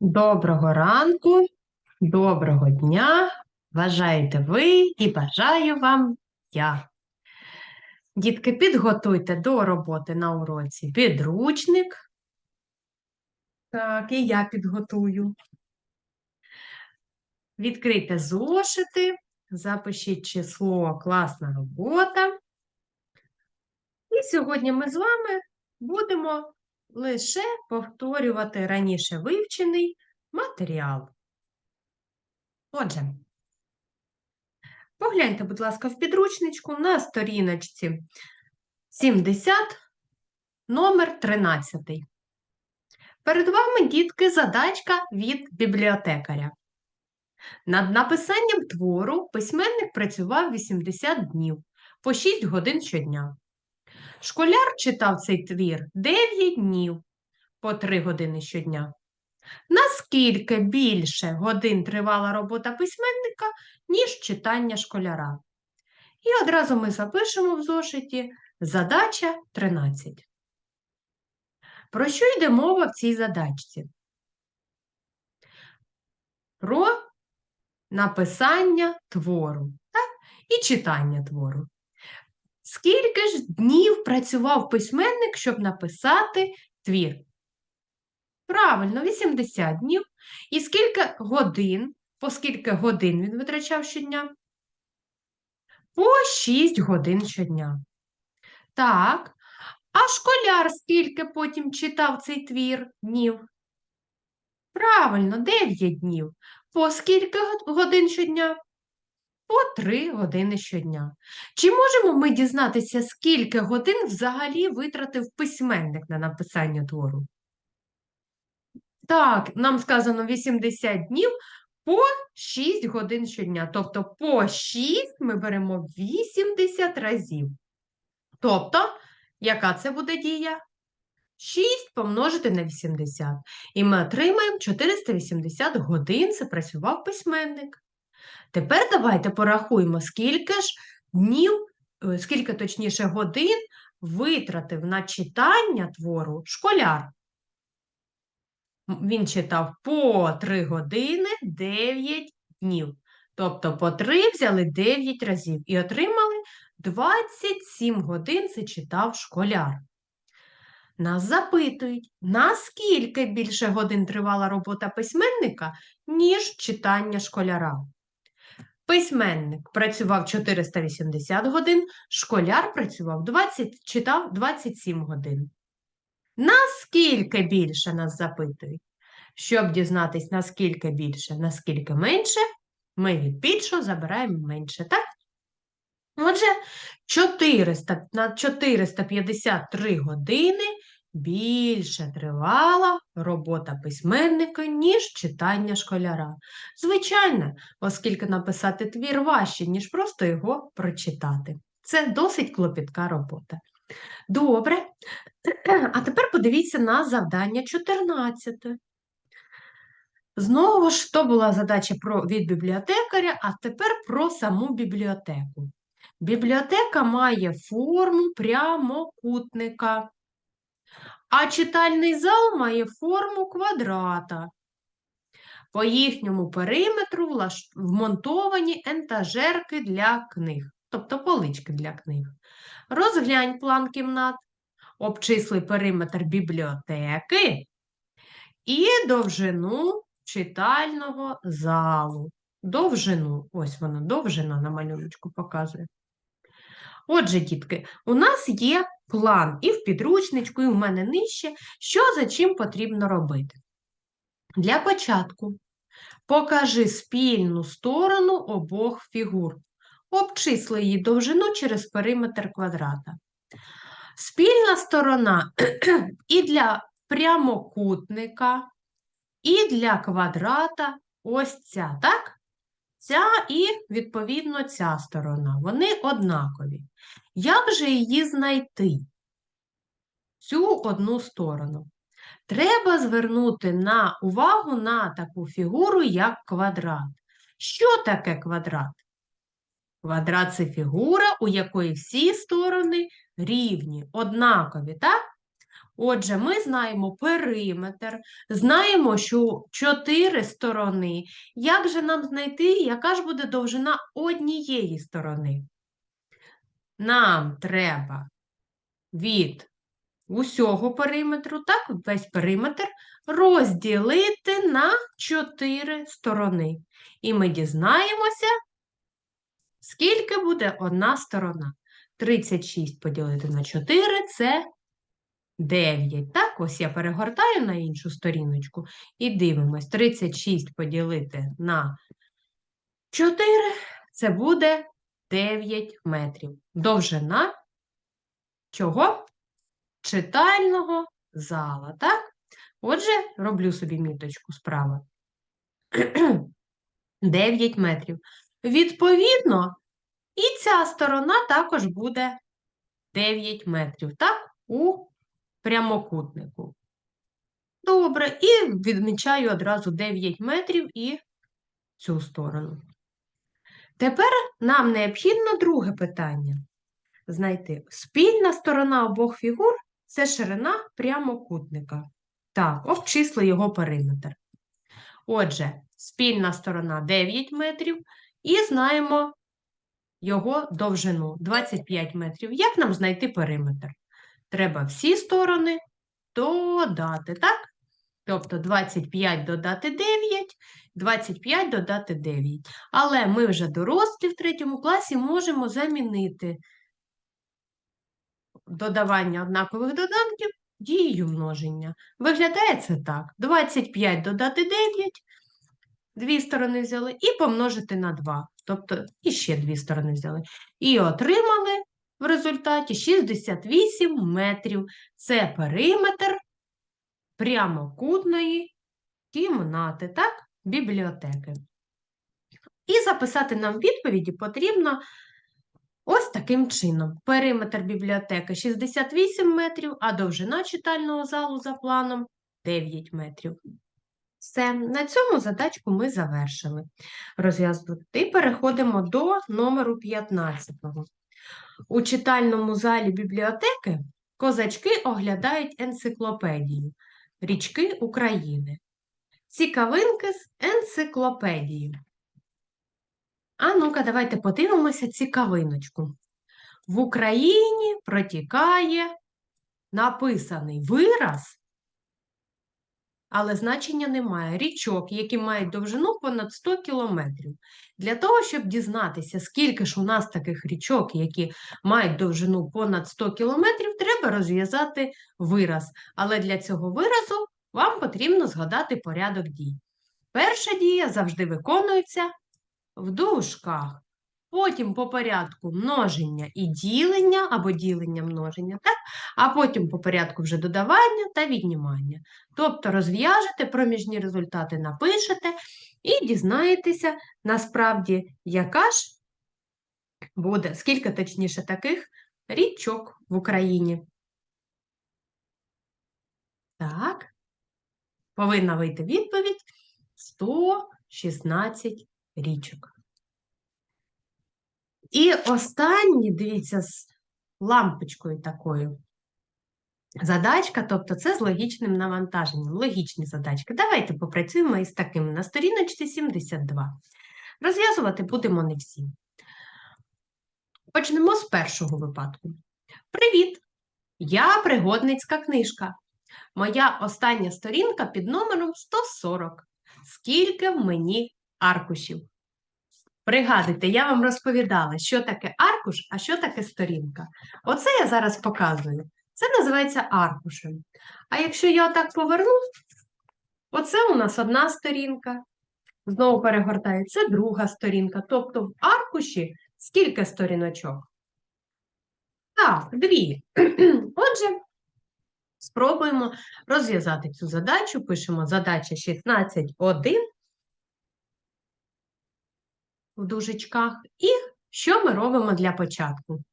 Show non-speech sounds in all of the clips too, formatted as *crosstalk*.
Доброго ранку, доброго дня. Бажаєте ви і бажаю вам я. Дітки, підготуйте до роботи на уроці підручник. Так, і я підготую. Відкрийте зошити, запишіть число класна робота. І сьогодні ми з вами будемо лише повторювати раніше вивчений матеріал. Отже, погляньте, будь ласка, в підручничку на сторіночці 70, номер 13. Перед вами, дітки, задачка від бібліотекаря. Над написанням твору письменник працював 80 днів по 6 годин щодня. Школяр читав цей твір 9 днів по 3 години щодня. Наскільки більше годин тривала робота письменника, ніж читання школяра? І одразу ми запишемо в зошиті задача 13. Про що йде мова в цій задачці? Про написання твору так? і читання твору. Скільки ж днів працював письменник, щоб написати твір? Правильно, 80 днів. І скільки годин, по скільки годин він витрачав щодня? По 6 годин щодня. Так. А школяр скільки потім читав цей твір днів? Правильно, 9 днів. По скільки годин щодня? По 3 години щодня. Чи можемо ми дізнатися, скільки годин взагалі витратив письменник на написання твору? Так, нам сказано 80 днів по 6 годин щодня. Тобто по 6 ми беремо 80 разів. Тобто, яка це буде дія? 6 помножити на 80. І ми отримаємо 480 годин це працював письменник. Тепер давайте порахуємо, скільки ж днів, е, скільки точніше годин витратив на читання твору школяр. Він читав по 3 години 9 днів. Тобто по 3 взяли 9 разів і отримали 27 годин це читав школяр. Нас запитують, наскільки більше годин тривала робота письменника, ніж читання школяра. Письменник працював 480 годин, школяр працював 20, читав 27 годин. Наскільки більше нас запитують? Щоб дізнатись, наскільки більше, наскільки менше, ми від більшого забираємо менше, так? Отже, 400, на 453 години більше тривала робота письменника, ніж читання школяра. Звичайно, оскільки написати твір важче, ніж просто його прочитати. Це досить клопітка робота. Добре. *clears throat* А тепер подивіться на завдання 14. Знову ж то була задача від бібліотекаря, а тепер про саму бібліотеку. Бібліотека має форму прямокутника, а читальний зал має форму квадрата. По їхньому периметру вмонтовані ентажерки для книг, тобто полички для книг. Розглянь план кімнат, обчисли периметр бібліотеки і довжину читального залу. Довжину, ось вона, довжина на малюночку показує. Отже, дітки, у нас є план і в підручничку, і в мене нижче, що за чим потрібно робити. Для початку покажи спільну сторону обох фігур. Обчисли її довжину через периметр квадрата. Спільна сторона *clears throat* і для прямокутника, і для квадрата ось ця, так? Ця і, відповідно, ця сторона. Вони однакові. Як же її знайти? Цю одну сторону. Треба звернути на увагу на таку фігуру, як квадрат. Що таке квадрат? Квадрат це фігура, у якої всі сторони рівні, однакові, так? Отже, ми знаємо периметр, знаємо, що чотири сторони. Як же нам знайти, яка ж буде довжина однієї сторони? Нам треба від усього периметру, так, весь периметр розділити на чотири сторони. І ми дізнаємося, скільки буде одна сторона. 36 поділити на 4 це 9. Так, ось я перегортаю на іншу сторіночку і дивимось. 36 поділити на 4 це буде 9 метрів. Довжина чого? Читального зала, так? Отже, роблю собі міточку справа. *clears throat* 9 метрів. Відповідно, і ця сторона також буде 9 метрів, так? У прямокутнику. Добре, і відмічаю одразу 9 метрів і цю сторону. Тепер нам необхідно друге питання. Знайти спільна сторона обох фігур це ширина прямокутника. Так, обчисли його периметр. Отже, спільна сторона 9 метрів і знаємо його довжину 25 метрів. Як нам знайти периметр? Треба всі сторони додати, так? Тобто 25 додати 9, 25 додати 9. Але ми вже дорослі в третьому класі можемо замінити додавання однакових доданків дією множення. Виглядає це так: 25 додати 9, дві сторони взяли, і помножити на 2. Тобто і ще дві сторони взяли. І отримали в результаті 68 метрів. Це периметр прямокутної кімнати, так? Бібліотеки. І записати нам відповіді потрібно ось таким чином. Периметр бібліотеки 68 метрів, а довжина читального залу за планом 9 метрів. Все, на цьому задачку ми завершили розв'язувати. Переходимо до номеру 15. У читальному залі бібліотеки козачки оглядають енциклопедію Річки України. Цікавинки з енциклопедії. А ну-ка, давайте подивимося цікавиночку. В Україні протікає написаний вираз, але значення немає. Річок, які мають довжину понад 100 кілометрів. Для того, щоб дізнатися, скільки ж у нас таких річок, які мають довжину понад 100 кілометрів, треба розв'язати вираз. Але для цього виразу вам потрібно згадати порядок дій. Перша дія завжди виконується в дужках. Потім по порядку множення і ділення або ділення множення, так? а потім по порядку вже додавання та віднімання. Тобто розв'яжете, проміжні результати напишете і дізнаєтеся, насправді, яка ж буде, скільки точніше таких річок в Україні. Так, повинна вийти відповідь 116 річок. І останній, дивіться, з лампочкою такою. Задачка, тобто це з логічним навантаженням, логічні задачки. Давайте попрацюємо із таким на сторіночці 72. Розв'язувати будемо не всі. Почнемо з першого випадку. Привіт! Я пригодницька книжка. Моя остання сторінка під номером 140. Скільки в мені аркушів? Пригадуйте, я вам розповідала, що таке аркуш, а що таке сторінка. Оце я зараз показую. Це називається аркушем. А якщо я так поверну, оце у нас одна сторінка. Знову перегортаю, це друга сторінка. Тобто в аркуші скільки сторіночок? Так, дві. *clears throat* Отже, спробуємо розв'язати цю задачу. Пишемо задача 16.1 в дужечках. І що ми робимо для початку?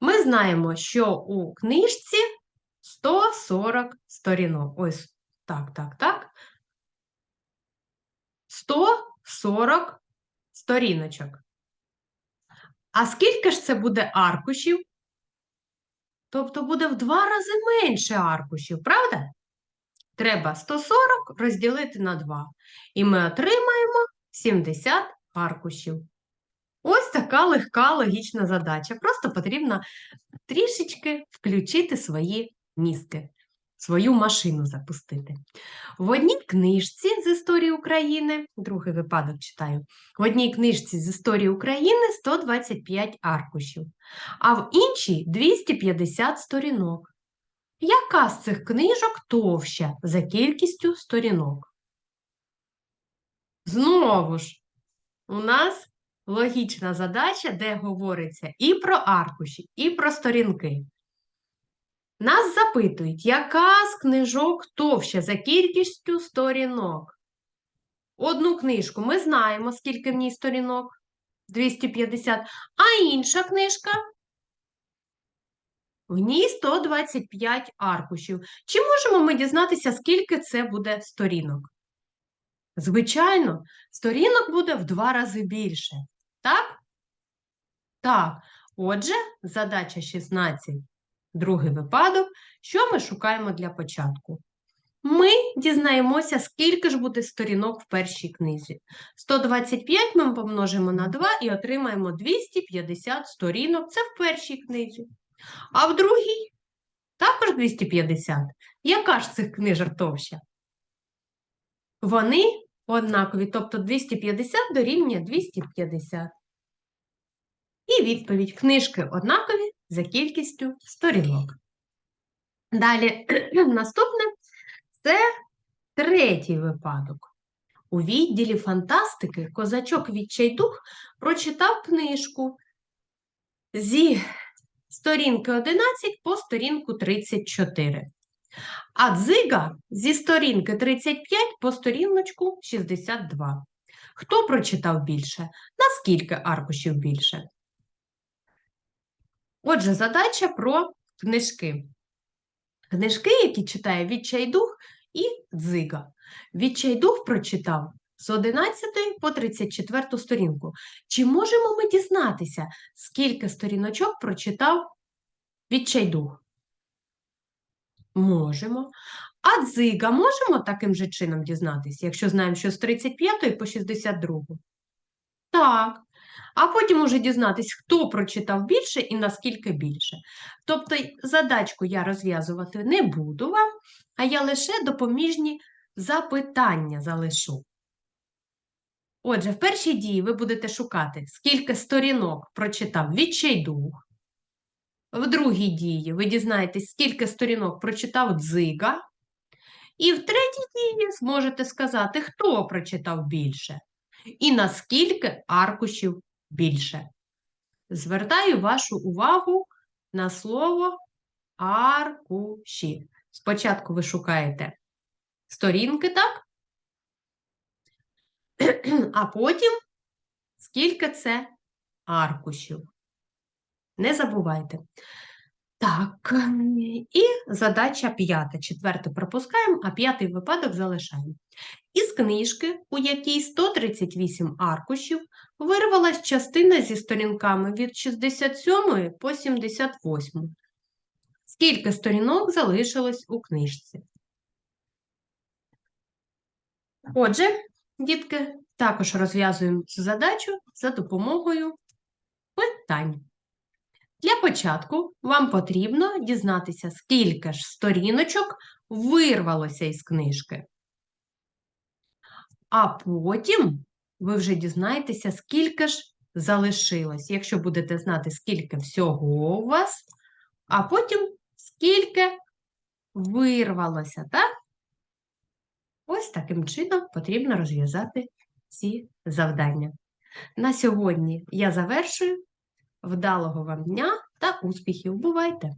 Ми знаємо, що у книжці 140 сторінок. Ось так, так, так. 140 сторіночок. А скільки ж це буде аркушів? Тобто буде в два рази менше аркушів, правда? Треба 140 розділити на 2. І ми отримаємо 70 аркушів. Ось така легка логічна задача. Просто потрібно трішечки включити свої мізки, свою машину запустити. В одній книжці з історії України, другий випадок читаю, в одній книжці з історії України 125 аркушів, а в іншій 250 сторінок. Яка з цих книжок товща за кількістю сторінок? Знову ж, у нас логічна задача, де говориться і про аркуші, і про сторінки. Нас запитують, яка з книжок товща за кількістю сторінок? Одну книжку ми знаємо, скільки в ній сторінок 250, а інша книжка в ній 125 аркушів. Чи можемо ми дізнатися, скільки це буде сторінок? Звичайно, сторінок буде в два рази більше. Так? Так. Отже, задача 16, другий випадок. Що ми шукаємо для початку? Ми дізнаємося, скільки ж буде сторінок в першій книзі. 125 ми помножимо на 2 і отримаємо 250 сторінок. Це в першій книзі. А в другій також 250. Яка ж цих книжок товща? Вони однакові, тобто 250 дорівнює 250. І відповідь книжки однакові за кількістю сторінок. Далі, *clears throat* наступне це третій випадок. У відділі фантастики козачок Відчайдух прочитав книжку зі сторінки 11 по сторінку 34. А дзига зі сторінки 35 по сторіночку 62. Хто прочитав більше? Наскільки аркушів більше? Отже, задача про книжки. Книжки, які читає Відчайдух і Дзига. Відчайдух прочитав з 11 по 34 сторінку. Чи можемо ми дізнатися, скільки сторіночок прочитав Відчайдух? Можемо. А дзига можемо таким же чином дізнатися, якщо знаємо, що з 35 по 62? Так. А потім уже дізнатись, хто прочитав більше і наскільки більше. Тобто задачку я розв'язувати не буду вам, а я лише допоміжні запитання залишу. Отже, в першій дії ви будете шукати, скільки сторінок прочитав відчайдух. В другій дії ви дізнаєтесь, скільки сторінок прочитав дзига. І в третій дії зможете сказати, хто прочитав більше і наскільки аркушів більше. Звертаю вашу увагу на слово аркуші. Спочатку ви шукаєте сторінки, так? *clears throat* А потім скільки це аркушів. Не забувайте. Так, і задача п'ята. Четверту пропускаємо, а п'ятий випадок залишаємо. Із книжки, у якій 138 аркушів, вирвалась частина зі сторінками від 67 по 78. Скільки сторінок залишилось у книжці? Отже, дітки, також розв'язуємо цю задачу за допомогою питань. Для початку вам потрібно дізнатися, скільки ж сторіночок вирвалося із книжки. А потім ви вже дізнаєтеся, скільки ж залишилось. Якщо будете знати, скільки всього у вас, а потім скільки вирвалося, так? Ось таким чином потрібно розв'язати ці завдання. На сьогодні я завершую. Вдалого вам дня та успіхів! Бувайте!